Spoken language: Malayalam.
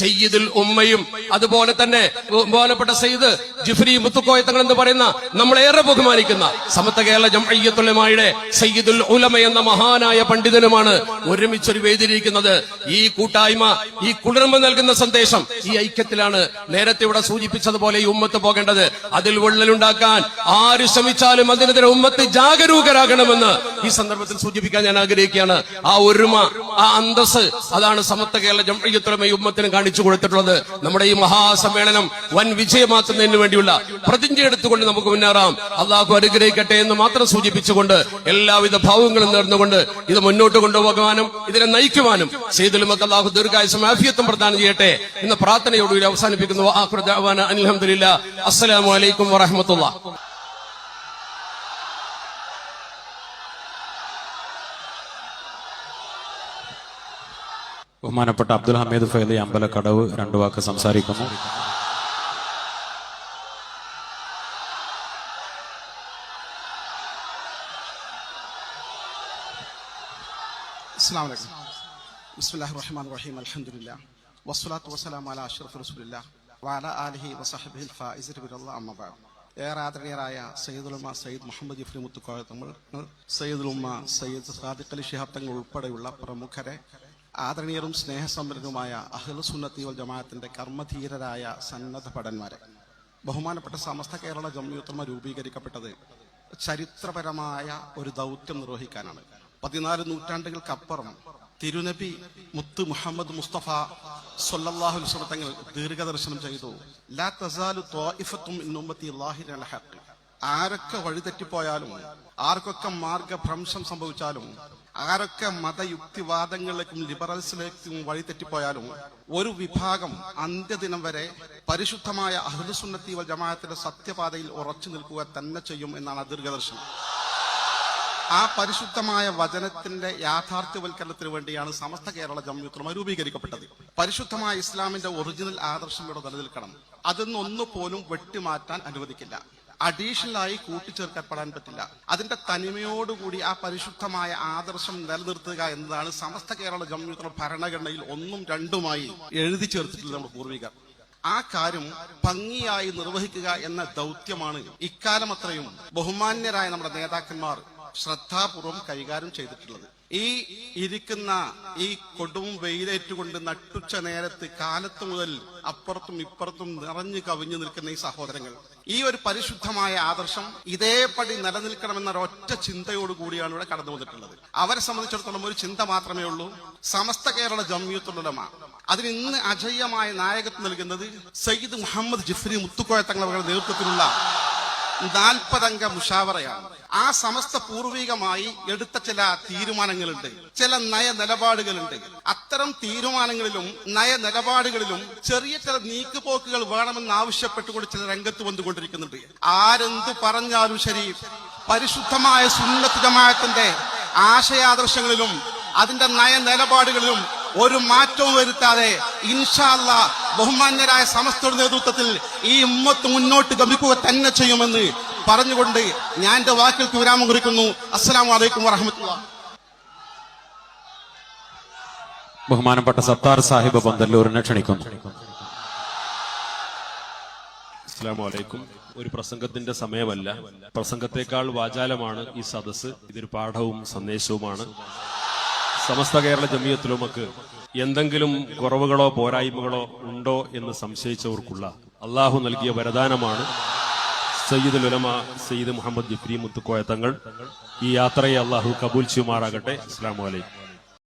സയ്യിദുൽ ഉമ്മയും അതുപോലെ തന്നെ ബഹുമാനപ്പെട്ട സയ്യിദ് ജിഫ്രി മുത്തുക്കോയ തങ്ങൾ എന്ന് പറയുന്ന നമ്മളേറെ ബഹുമാനിക്കുന്ന സമത്ത കേരള ജംഅയ്യത്തുലമായുടെ സയ്യിദുൽ ഉലമ എന്ന മഹാനായ പണ്ഡിതനുമാണ് ഒരുമിച്ചൊരു വേദിയിരിക്കുന്നത് ഈ കൂട്ടായ്മ ഈ കുളിർമ നൽകുന്ന സന്ദേശം ഈ ഐക്യത്തിലാണ് നേരത്തെ ഇവിടെ സൂചിപ്പിച്ചതുപോലെ ഈ ഉമ്മത്ത് പോകേണ്ടത്. അതിൽ വിള്ളലുണ്ടാക്കാൻ ആര് ശ്രമിച്ചാലും അതിനെതിരെ ഉമ്മത്ത് ജാഗരൂകരാകണമെന്ന് ഈ സന്ദർഭത്തിൽ സൂചിപ്പിക്കാൻ ഞാൻ ആഗ്രഹിക്കുകയാണ്. ആ ഒരുമ ആ അന്തസ് അതാണ് സമത്വ കേരള ജംഅയ്യത്തുലമ ഈ ഉമ്മത്തിന് കാണിച്ചു കൊടുത്തിട്ടുള്ളത്. നമ്മുടെ ഈ മഹാസമ്മേളനം വൻ വിജയമാക്കുന്നതിന് വേണ്ടിയുള്ള പ്രതിജ്ഞ എടുത്തുകൊണ്ട് നമുക്ക് മുന്നേറാം. അള്ളാഹു അനുഗ്രഹിക്കട്ടെ എന്ന് മാത്രം സൂചിപ്പിച്ചുകൊണ്ട് എല്ലാവിധ ഭാവങ്ങളും നേർന്നുകൊണ്ട് ഇത് മുന്നോട്ട് കൊണ്ടുപോകാനും ഇതിനെ നയിക്കുവാനും സെയ്ദുലുമക്ക് അള്ളാഹു ദീർഘായുസം ആഫിയത്വം പ്രദാനം ചെയ്യട്ടെ എന്ന പ്രാർത്ഥനയോടുകൂടി അവസാനിപ്പിക്കുന്നു. അസ്സലാമു അലൈക്കും അനിൽ ബഹുമാനപ്പെട്ട അബ്ദുൽ ഹമീദ് ഫൈദി കടവ് രണ്ടു വാക്ക് സംസാരിക്കുന്നു. അസ്സാം ബിസ്മില്ലാഹി റഹീം. വസ്സലാത്തു അലാ വഅലാ ആലിഹി സയ്യിദുലുമ സയ്യിദ് മുഹമ്മദ് ജിഫ്രി മുത്തുക്കോയ തങ്ങൾ സയ്യിദുലുമ സയ്യിദ് സാദിഖ് അലി ഷിഹാബ് തങ്ങൾ ഉൾപ്പെടെയുള്ള പ്രമുഖരെ ആദരണീയരും അഹ്ലു സുന്നത്തി വൽ ജമാഅത്തിന്റെ കർമ്മധീരരായ സന്നദ്ധ ഭടന്മാരെ ബഹുമാനപ്പെട്ട സമസ്ത കേരള ജമ്മിയുത്തമ രൂപീകരിക്കപ്പെട്ടത് ചരിത്രപരമായ ഒരു ദൗത്യം നിർവഹിക്കാനാണ്. പതിനാല് നൂറ്റാണ്ടുകൾക്കപ്പുറം തിരുനബി മുത്ത് മുഹമ്മദ് മുസ്തഫ സൊല്ലാഹു തങ്ങൾ ദീർഘദർശനം ചെയ്തു. ലാ തസാലു ഹഖ്. ആരൊക്കെ വഴിതെറ്റിപ്പോയാലും ആർക്കൊക്കെ മാർഗഭ്രംശം സംഭവിച്ചാലും ആരൊക്കെ മതയുക്തിവാദങ്ങളിലേക്കും ലിബറൽസിലേക്കും വഴിതെറ്റിപ്പോയാലും ഒരു വിഭാഗം അന്ത്യദിനം വരെ പരിശുദ്ധമായ അഹ്ലുസുന്നത്തി വൽ ജമാഅത്തിന്റെ സത്യപാതയിൽ ഉറച്ചു നിൽക്കുക തന്നെ ചെയ്യും എന്നാണ് ദീർഘദർശനം. ആ പരിശുദ്ധമായ വചനത്തിന്റെ യാഥാർത്ഥ്യവൽക്കരണത്തിന് വേണ്ടിയാണ് സമസ്ത കേരള ജംയുക്രമ രൂപീകരിക്കപ്പെട്ടത്. പരിശുദ്ധമായ ഇസ്ലാമിന്റെ ഒറിജിനൽ ആദർശം ഇവിടെ നിലനിൽക്കണം. അതൊന്നും പോലും വെട്ടിമാറ്റാൻ അനുവദിക്കില്ല. അഡീഷണലായി കൂട്ടിച്ചേർക്കപ്പെടാൻ പറ്റില്ല. അതിന്റെ തനിമയോടുകൂടി ആ പരിശുദ്ധമായ ആദർശം നിലനിർത്തുക എന്നതാണ് സമസ്ത കേരള ജമ്മിയുത്തമ ഭരണഘടനയിൽ ഒന്നും രണ്ടുമായി എഴുതി ചേർത്തിട്ടുള്ള നമ്മുടെ പൂർവികർ. ആ കാര്യം ഭംഗിയായി നിർവഹിക്കുക എന്ന ദൗത്യമാണ് ഇക്കാലം അത്രയും ബഹുമാന്യരായ നമ്മുടെ നേതാക്കന്മാർ ശ്രദ്ധാപൂർവം കൈകാര്യം ചെയ്തിട്ടുള്ളത്. ഈ ഇരിക്കുന്ന ഈ കൊടും വെയിലേറ്റുകൊണ്ട് നട്ടുച്ച നേരത്ത് കാലത്ത് മുതൽ അപ്പുറത്തും ഇപ്പുറത്തും നിറഞ്ഞു കവിഞ്ഞു നിൽക്കുന്ന ഈ സഹോദരങ്ങൾ. ഈ ഒരു പരിശുദ്ധമായ ആദർശം ഇതേപടി നിലനിൽക്കണമെന്ന ഒറ്റ ചിന്തയോട് കൂടിയാണ് ഇവിടെ കടന്നു വന്നിട്ടുള്ളത്. അവരെ സംബന്ധിച്ചിടത്തോളം ഒരു ചിന്ത മാത്രമേ ഉള്ളൂ. സമസ്ത കേരള ജമ്മിയത്തുലമ അതിന് ഇന്ന് അജയ്യമായ നായകത്വം നൽകുന്നത് സയ്യിദ് മുഹമ്മദ് ജിഫ്രി മുത്തുക്കോയ തങ്ങളുടെ നേതൃത്വത്തിലുള്ള നാൽപ്പതംഗ മുഷാവറയാണ്. ആ സമസ്ത പൂർവികമായി എടുത്ത ചില തീരുമാനങ്ങളുണ്ട്. ചില നയ നിലപാടുകളുണ്ട്. അത്തരം തീരുമാനങ്ങളിലും നയ നിലപാടുകളിലും ചെറിയ ചില നീക്കുപോക്കുകൾ വേണമെന്ന് ആവശ്യപ്പെട്ടുകൊണ്ട് ചില രംഗത്ത് വന്നുകൊണ്ടിരിക്കുന്നുണ്ട്. ആരെന്തു പറഞ്ഞാലും ശരി പരിശുദ്ധമായ സുന്നത്ത് ജമാഅത്തിന്റെ ആശയാദർശങ്ങളിലും അതിന്റെ നയ നിലപാടുകളിലും ഒരു മാറ്റവും വരുത്താതെ ഇൻഷാല്ല ബഹുമാന്യരായ സമസ്തയുടെ നേതൃത്വത്തിൽ ഈ ഉമ്മത്ത് മുന്നോട്ട് ഗമിക്കുക തന്നെ ചെയ്യുമെന്ന് പറഞ്ഞുകൊണ്ട് ഞാൻ എന്റെ വാക്കുകൾക്ക് വിരാമം കുറിക്കുന്നു അസ്സാം വലൈക്കും വറഹമത്തുള്ള. ബഹുമാനപ്പെട്ട സത്താർ സാഹിബ് പന്തല്ലൂരിനെ ക്ഷണിക്കുന്നു. അസ്സാം വലൈക്കും ഒരു പ്രസംഗത്തിന്റെ സമയമല്ല. പ്രസംഗത്തെക്കാൾ വാചാലമാണ് ഈ സദസ്സ്. ഇതൊരു പാഠവും സന്ദേശവുമാണ്. സമസ്ത കേരള ജമിയത്തുലുമക്ക് എന്തെങ്കിലും കുറവുകളോ പോരായ്മകളോ ഉണ്ടോ എന്ന് സംശയിച്ചവർക്കുള്ള അള്ളാഹു നൽകിയ വരദാനമാണ് സയ്യിദ് ഉലമ സയ്യിദ് മുഹമ്മദ് ജിഫ്രി മുത്തുക്കോയ തങ്ങൾ. ഈ യാത്രയെ അള്ളാഹു കബൂൽ ചെയ്യുമാറാകട്ടെ. അസ്സാം വലൈക്കും